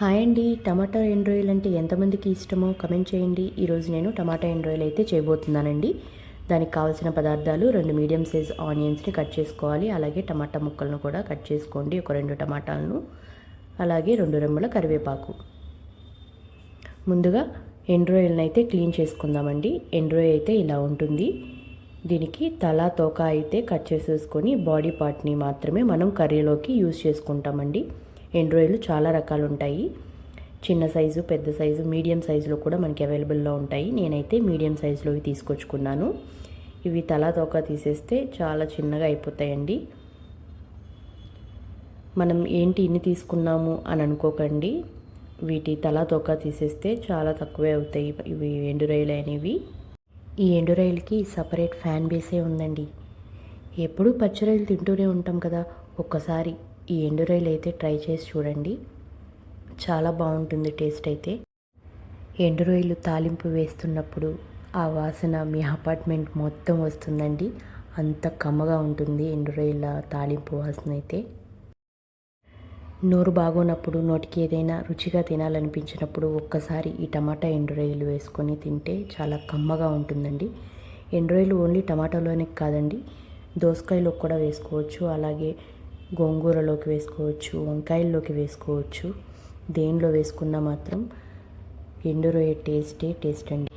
Hi అండి. టమాటా end రోయల్ అంటే ఎంతమందికి ఇష్టమో కమెంట్ చేయండి. ఈరోజు నేను టమాటా ఎండ్ రోయల్ అయితే చేయబోతున్నానండి. దానికి కావాల్సిన పదార్థాలు రెండు మీడియం సైజ్ ఆనియన్స్ని కట్ చేసుకోవాలి. అలాగే టమాటా ముక్కలను కూడా కట్ చేసుకోండి. ఒక రెండు టమాటాలను. అలాగే రెండు రెమ్మల కరివేపాకు. ముందుగా ఎండ్రోయిల్ని అయితే క్లీన్ చేసుకుందామండి. ఎండ్రోయ్ అయితే ఇలా ఉంటుంది. దీనికి తల తోక అయితే కట్ చేసేసుకొని బాడీ పార్ట్ని మాత్రమే మనం కర్రీలోకి యూజ్ చేసుకుంటామండి. ఎండ్రోయిలు చాలా రకాలు ఉంటాయి. చిన్న సైజు పెద్ద సైజు మీడియం సైజులో కూడా మనకి అవైలబుల్లో ఉంటాయి. నేనైతే మీడియం సైజులోవి తీసుకొచ్చుకున్నాను. ఇవి తల తోక తీసేస్తే చాలా చిన్నగా అయిపోతాయండి. మనం ఏంటి ఇన్ని తీసుకున్నాము అని అనుకోకండి. వీటి తల తోక తీసేస్తే చాలా తక్కువే అవుతాయి ఇవి ఎండురాయిలు అనేవి. ఈ ఎండురాయిలకి సపరేట్ ఫ్యాన్ బేసే ఉందండి. ఎప్పుడూ పచ్చిరాయిలు తింటూనే ఉంటాం కదా ఒక్కసారి. ఈ ఎండురాయిలు అయితే ట్రై చేసి చూడండి. చాలా బాగుంటుంది టేస్ట్ అయితే. ఎండు రొయ్యలు తాలింపు వేస్తున్నప్పుడు ఆ వాసన మీ అపార్ట్మెంట్ మొత్తం వస్తుందండి. అంత కమ్మగా ఉంటుంది ఎండు రొయ్యల తాలింపు వాసన అయితే. నోరు బాగోనప్పుడు నోటికి ఏదైనా రుచిగా తినాలనిపించినప్పుడు ఒక్కసారి ఈ టమాటా ఎండురొయ్యలు వేసుకొని తింటే చాలా కమ్మగా ఉంటుందండి. ఎండు ఓన్లీ టమాటాలోనే కాదండి దోసకాయలో కూడా వేసుకోవచ్చు. అలాగే గోంగూరలోకి వేసుకోవచ్చు వంకాయల్లోకి వేసుకోవచ్చు. దేనిలో వేసుకున్నా మాత్రం ఎండు రొయ్య టేస్టే టేస్ట్ అండి.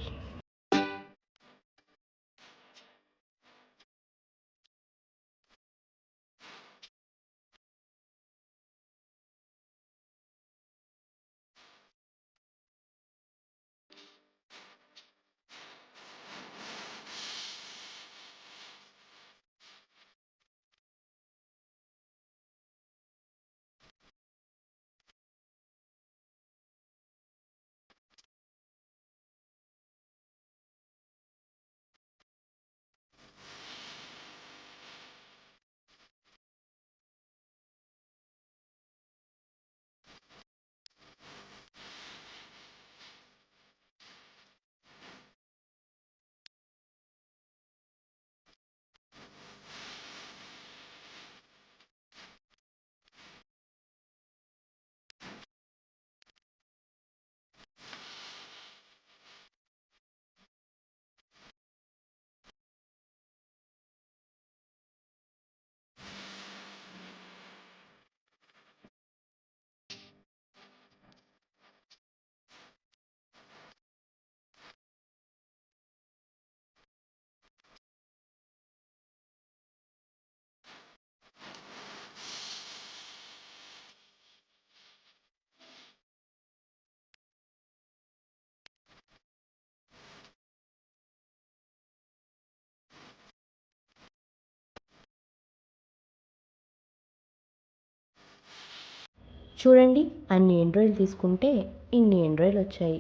చూడండి అన్ని ఎండ్రాయిలు తీసుకుంటే ఇన్ని ఎండ్రాయిలు వచ్చాయి.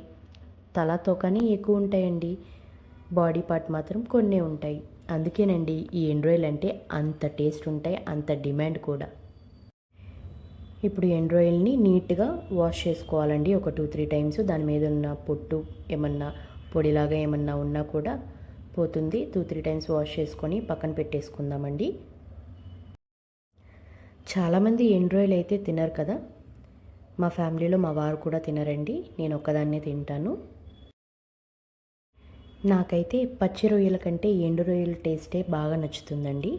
తలతో కానీ ఎక్కువ ఉంటాయండి. బాడీ పార్ట్ మాత్రం కొన్ని ఉంటాయి. అందుకేనండి ఈ ఎండ్రాయిల్ అంటే అంత టేస్ట్ ఉంటాయి అంత డిమాండ్ కూడా. ఇప్పుడు ఎండ్రాయిల్ని నీట్గా వాష్ చేసుకోవాలండి. ఒక టూ త్రీ టైమ్స్ దాని మీద ఉన్న పొట్టు ఏమన్నా పొడిలాగా ఏమన్నా ఉన్నా కూడా పోతుంది. టూ త్రీ టైమ్స్ వాష్ చేసుకొని పక్కన పెట్టేసుకుందామండి. చాలామంది ఎండ్రాయిల్ అయితే తినరు కదా. మా ఫ్యామిలీలో మా వారు కూడా తినరండి. నేను ఒక్కదాన్నే తింటాను. నాకైతే పచ్చి రొయ్యల కంటే ఎండు రొయ్యల టేస్టే బాగా నచ్చుతుందండి.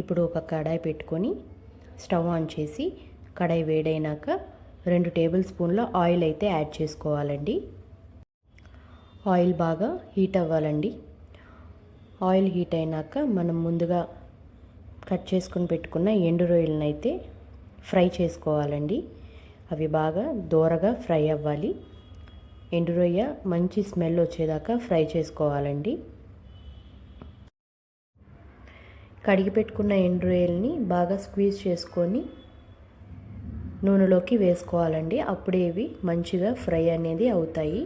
ఇప్పుడు ఒక కడాయి పెట్టుకొని స్టవ్ ఆన్ చేసి కడాయి వేడైనాక రెండు టేబుల్ స్పూన్ల ఆయిల్ అయితే యాడ్ చేసుకోవాలండి. ఆయిల్ బాగా హీట్ అవ్వాలండి. ఆయిల్ హీట్ అయినాక మనం ముందుగా కట్ చేసుకొని పెట్టుకున్న ఎండు రొయ్యలను అయితే ఫ్రై చేసుకోవాలండి. అవి బాగా దోరగా ఫ్రై అవ్వాలి. ఎండు రొయ్య మంచి స్మెల్ వచ్చేదాకా ఫ్రై చేసుకోవాలండి. కడిగి పెట్టుకున్న ఎండు రొయ్యల్ని బాగా స్క్వీజ్ చేసుకొని నూనెలోకి వేసుకోవాలండి. అప్పుడే ఇవి మంచిగా ఫ్రై అనేది అవుతాయి.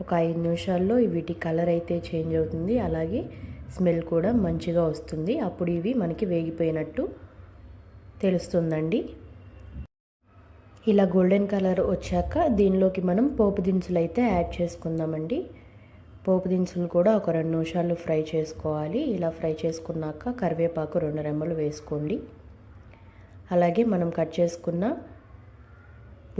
ఒక ఐదు నిమిషాల్లో వీటి కలర్ అయితే చేంజ్ అవుతుంది. అలాగే స్మెల్ కూడా మంచిగా వస్తుంది. అప్పుడు ఇవి మనకి వేగిపోయినట్టు తెలుస్తుందండి. ఇలా గోల్డెన్ కలర్ వచ్చాక దీనిలోకి మనం పోపు దినుసులు అయితే యాడ్ చేసుకుందామండి. పోపు దినుసులు కూడా ఒక రెండు నిమిషాలు ఫ్రై చేసుకోవాలి. ఇలా ఫ్రై చేసుకున్నాక కరివేపాకు రెండు రెమ్మలు వేసుకోండి. అలాగే మనం కట్ చేసుకున్న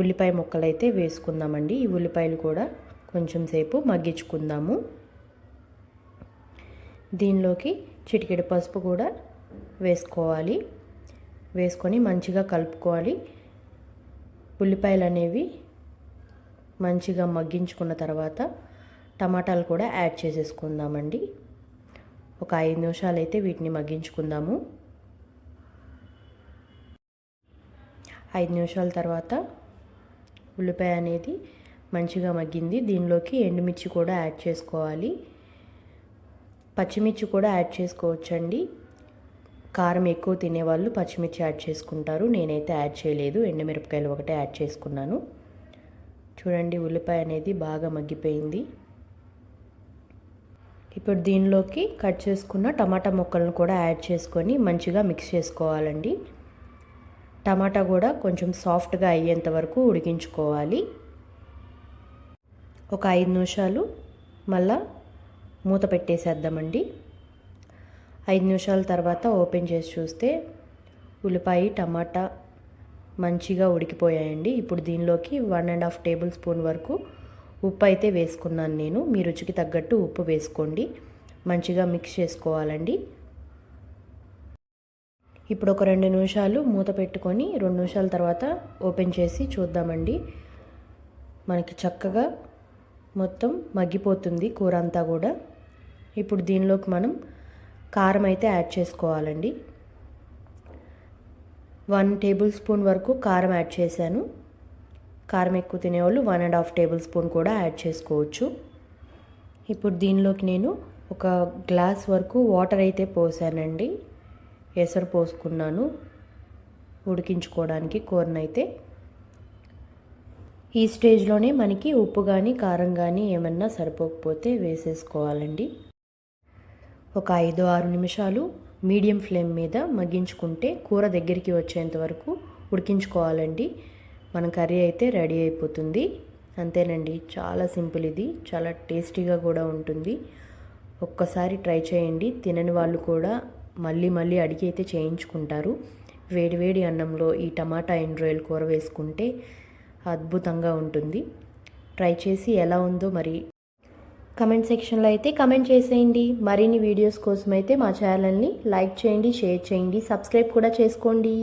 ఉల్లిపాయ ముక్కలు అయితే వేసుకుందామండి. ఈ ఉల్లిపాయలు కూడా కొంచెం సేపు మగ్గించుకుందాము. దీనిలోకి చిటికెడు పసుపు కూడా వేసుకోవాలి. వేసుకొని మంచిగా కలుపుకోవాలి. ఉల్లిపాయలు అనేవి మంచిగా మగ్గించుకున్న తర్వాత టమాటాలు కూడా యాడ్ చేసేసుకుందామండి. ఒక ఐదు నిమిషాలు అయితే వీటిని మగ్గించుకుందాము. ఐదు నిమిషాల తర్వాత ఉల్లిపాయ అనేది మంచిగా మగ్గింది. దీనిలోకి ఎండుమిర్చి కూడా యాడ్ చేసుకోవాలి. పచ్చిమిర్చి కూడా యాడ్ చేసుకోవచ్చండి. కారం ఎక్కువ తినేవాళ్ళు పచ్చిమిర్చి యాడ్ చేసుకుంటారు. నేనైతే యాడ్ చేయలేదు. ఎండుమిరపకాయలు ఒకటే యాడ్ చేసుకున్నాను. చూడండి ఉల్లిపాయ అనేది బాగా మగ్గిపోయింది. ఇప్పుడు దీనిలోకి కట్ చేసుకున్న టమాటా ముక్కలను కూడా యాడ్ చేసుకొని మంచిగా మిక్స్ చేసుకోవాలండి. టమాటా కూడా కొంచెం సాఫ్ట్గా అయ్యేంత వరకు ఉడికించుకోవాలి. ఒక ఐదు నిమిషాలు మళ్ళా మూత పెట్టేసేద్దామండి. ఐదు నిమిషాల తర్వాత ఓపెన్ చేసి చూస్తే ఉల్లిపాయ టమాటా మంచిగా ఉడికిపోయాయండి. ఇప్పుడు దీనిలోకి one and half tablespoon వరకు ఉప్పు అయితే వేసుకున్నాను నేను. మీ రుచికి తగ్గట్టు ఉప్పు వేసుకోండి. మంచిగా మిక్స్ చేసుకోవాలండి. ఇప్పుడు ఒక రెండు నిమిషాలు మూత పెట్టుకొని రెండు నిమిషాల తర్వాత ఓపెన్ చేసి చూద్దామండి. మనకి చక్కగా మొత్తం మగ్గిపోతుంది కూర అంతా కూడా. ఇప్పుడు దీనిలోకి మనం కారం అయితే యాడ్ చేసుకోవాలండి. వన్ టేబుల్ స్పూన్ వరకు కారం యాడ్ చేశాను. కారం ఎక్కువ తినేవాళ్ళు one and half tablespoon కూడా యాడ్ చేసుకోవచ్చు. ఇప్పుడు దీనిలోకి నేను ఒక గ్లాస్ వరకు వాటర్ అయితే పోసానండి. ఎసరు పోసుకున్నాను. ఉడికించుకోవడానికి కూరనైతే. ఈ స్టేజ్లోనే మనకి ఉప్పు కానీ కారం కానీ ఏమన్నా సరిపోకపోతే వేసేసుకోవాలండి. ఒక ఐదు ఆరు నిమిషాలు మీడియం ఫ్లేమ్ మీద మగ్గించుకుంటే కూర దగ్గరికి వచ్చేంత వరకు ఉడికించుకోవాలండి. మన కర్రీ అయితే రెడీ అయిపోతుంది. అంతేనండి చాలా సింపుల్ ఇది చాలా టేస్టీగా కూడా ఉంటుంది. ఒక్కసారి ట్రై చేయండి తినని వాళ్ళు కూడా మళ్ళీ మళ్ళీ అడిగి అయితే చేయించుకుంటారు. వేడివేడి అన్నంలో ఈ టమాటా ఎండ్రాయిల్ కూర వేసుకుంటే అద్భుతంగా ఉంటుంది. ట్రై చేసి ఎలా ఉందో మరి కమెంట్ సెక్షన్లో అయితే కమెంట్ చేసేయండి. మరిన్ని వీడియోస్ కోసం అయితే మా ఛానల్ని లైక్ చేయండి షేర్ చేయండి సబ్స్క్రైబ్ కూడా చేసుకోండి.